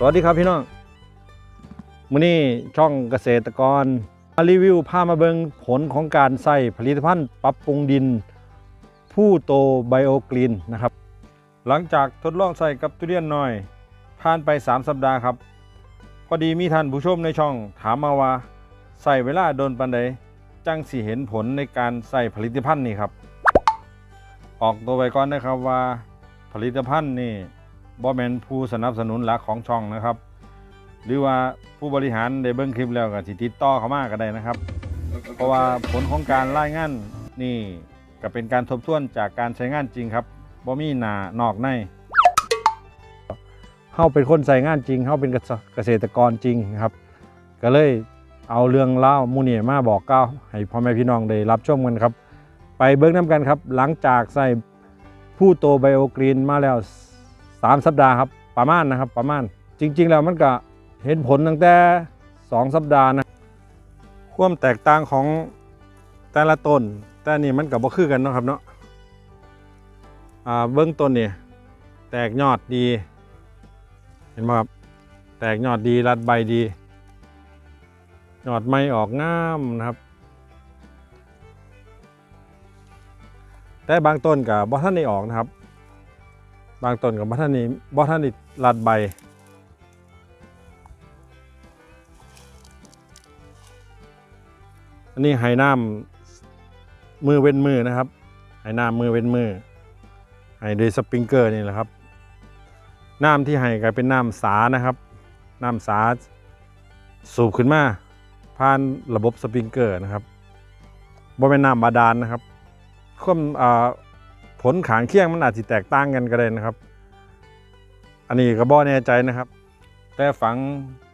สวัสดีครับพี่น้องมื้อนี้ช่องเกษตรกรมารีวิวพามาเบิงผลของการใส่ผลิตภัณฑ์ปรับปรุงดิน ผู้โตไบโอกรีนนะครับ หลังจากทดลองใส่กับทุเรียนหน้อย ผ่านไป 3 สัปดาห์ครับ พอดีมีท่านผู้ชมในช่องถามมาว่า ใส่เวลาโดนปันใดจังสิเห็นผลในการใส่ผลิตภัณฑ์นี่ครับ ออกตัวไปก่อนนะครับว่าผลิตภัณฑ์นี่ บ่แมนผู้สนับสนุนหลักของช่องนะครับ หรือว่าผู้บริหารได้เบิ่งคลิปแล้วก็สิติดต่อเขามากก็ได้นะครับ เพราะว่าผลของการรายงานนี่ก็เป็นการทบทวนจากการใช้งานจริงครับบ่มีหนานอกในเฮาเป็นคนใส่งานจริงเฮาเป็นเกษตรกรจริงครับ ก็เลยเอาเรื่องเล่ามูนี่มาบอกกล่าวให้พ่อแม่พี่น้องได้รับชมกันครับ ไปเบิ่งน้ำกันครับ หลังจากใส่ผู้โตไบโอกรีนมาแล้ว 3สัปดาห์ครับประมาณนะครับประมาณ จริง ๆ แล้วมันก็เห็นผลตั้งแต่2สัปดาห์นะความแตกต่างของแต่ละต้นแต่นี่มันกับบ่คือกันเนาะครับเนาะเบื้องต้นนี่แตกยอดดี เห็นไหมครับแตกยอดดีรัดใบดียอดไม่ออกงามนะครับ แต่บางต้นกับบ่ท่านได้ออกนะครับ บางต้นกับบ่ท่านนี้บ่ท่านได้รัดใบ อันนี้ไหน้ำมือเว้นมือนะครับไหน้ำมือเว้นมือไหโดยสปริงเกอร์นี่แหละครับน้ำที่ให้ก็เป็นน้ำสานะครับน้ำสาสูบขึ้นมาผ่านระบบสปริงเกอร์นะครับบ่เป็นน้ำบาดาลนะครับความอ่า ผลขางเคียงมันอาจจะแตกต่างกันก็ได้นะครับ อันนี้ก็บ่แน่ใจนะครับ แต่ฝัง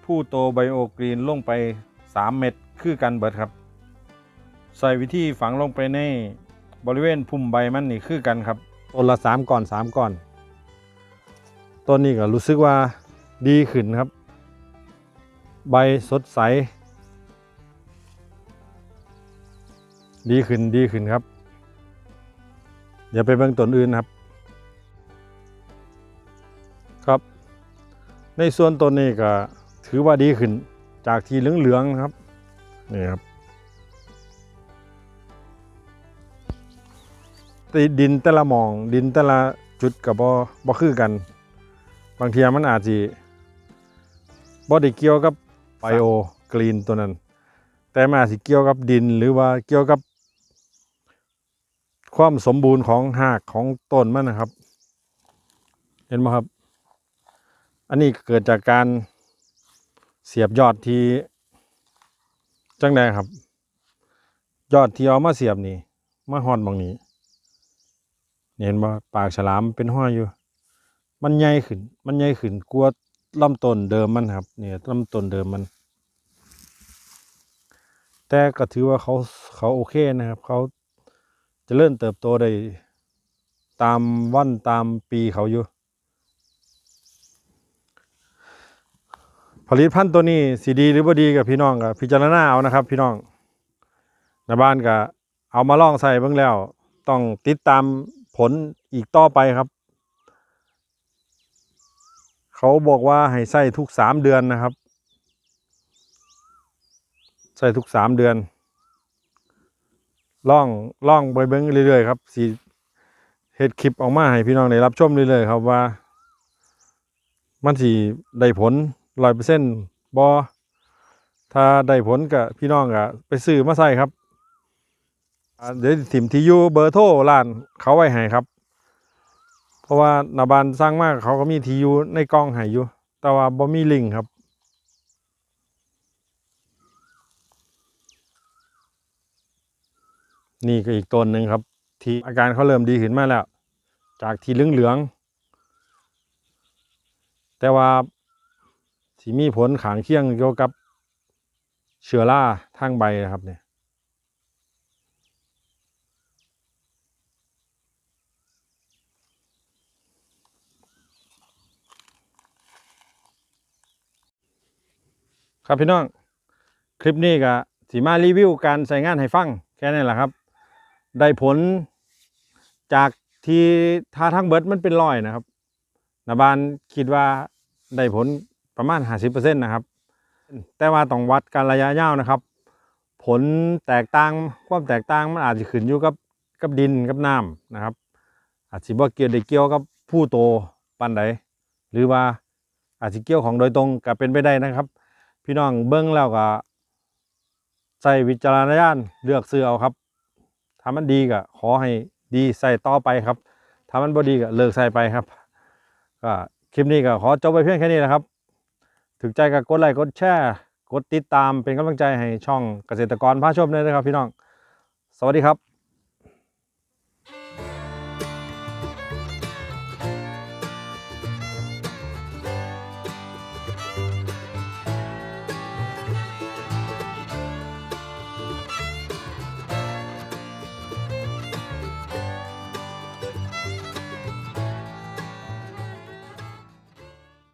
ผู้โตไบโอกรีนลงไป 3 เม็ดคือกันเบิดครับ ใส่วิธีฝังลงไปในบริเวณพุ่มใบมันนี่คือกันครับต้นละสามก่อนสามก่อนต้นนี้ก็รู้สึกว่าดีขึ้นครับ ใบสดใส ดีขึ้นดีขึ้นครับ เดี๋ยวไปเบิ่งต้นอื่นครับ ครับ ในส่วนต้นนี้ก็ถือว่าดีขึ้นจากที่เหลืองๆครับนี่ครับต่ดินแต่ละหมอง ดินแต่ละจุดกับบ่บ่คือกัน บางทีมันอาจจะบ่ได้เกี่ยวกับไบโอกรีนตัวนั้น แต่มันอาจสิเกี่ยวกับดินหรือว่าเกี่ยวกับ ความสมบูรณ์ของหากของต้นมันนะครับ เห็นไหมครับ อันนี้เกิดจากการเสียบยอดที่จังใดครับ ยอดที่เอามาเสียบนี่มาหอดบางนี้เห็นว่าปากฉลามเป็นห้อยอยู่ มันใหญ่ขึ้น มันใหญ่ขึ้นกลัวลำต้นเดิมมันครับ เนี่ยลำต้นเดิมมัน แต่ก็ถือว่าเขาเขาโอเคนะครับ เขา จเจริญเติบโตได้ตามวันตามปีเขาอยู่ ผลิตภัณฑ์ตัวนี้สีดีหรือบ่ดีกับพี่น้องกับพิจารณาเอานะครับ พี่น้องในบ้านก็เอามาลองใส่เบิ่งแล้ว ต้องติดตามผลอีกต่อไปครับ เขาบอกว่าให้ใส่ทุกสามเดือนนะครับ ใส่ทุกสามเดือน ล่องล่องไปเบิ้งเรื่อยๆครับสีเฮ็ดคลิปออกมาให้พี่น้องได้รับชมเรื่อยๆครับว่า มันสีได้ผลร้อยเปอร์เซ็นต์บอถ้าได้ผลกับพี่น้องก็ไปซื้อมาใส่ครับเดี๋ยวถิ่มที่อยู่เบอร์โทรร้านเขาไว้ให้ครับ เพราะว่านาบานสร้างมากเขาก็มีทีอยู่ในกล้องให้อยู่แต่ว่าบ่มีลิงครับ นี่ก็อีกต้นหนึ่งครับ ที่อาการเขาเริ่มดีขึ้นมาแล้ว จากที่เหลืองๆแต่ว่าที่มีผลขางเคียงเกี่ยวกับเชื้อราทางใบนะครับเนี่ยครับพี่น้อง คลิปนี้ก็สีมารีวิวการใส่งานให้ฟัง แค่นั้นแหละครับ ได้ผลจากที่ทาทั้งเบิร์ดมันเป็นรอยนะครับนาบานคิดว่าได้ผลประมาณ 50%นะครับ แต่ว่าต้องวัดการระยะยาวนะครับ ผลแตกต่างความแตกต่างมันอาจจะขึ้นอยู่กับกับดินกับน้ำนะครับ อาจจะบ่เกี่ยวได้เกี่ยวกับผู้โตปานใดหรือว่าอาจจะเกี่ยวของโดยตรงก็เป็นไปได้นะครับ พี่น้องเบิ้งแล้วก็ใส่วิจารณญาณเลือกซื้อเอาครับ ถ้ามันดีก็ขอให้ดีใส่ต่อไปครับ ถ้ามันบ่ดีก็เลิกใส่ไปครับก็คลิปนี้ก็ขอจบไปเพียงแค่นี้นะครับ ถึงใจก็กดไลค์กดแชร์กดติดตามเป็นกำลังใจให้ช่องเกษตรกรพาชมเลยนะครับพี่น้อง สวัสดีครับ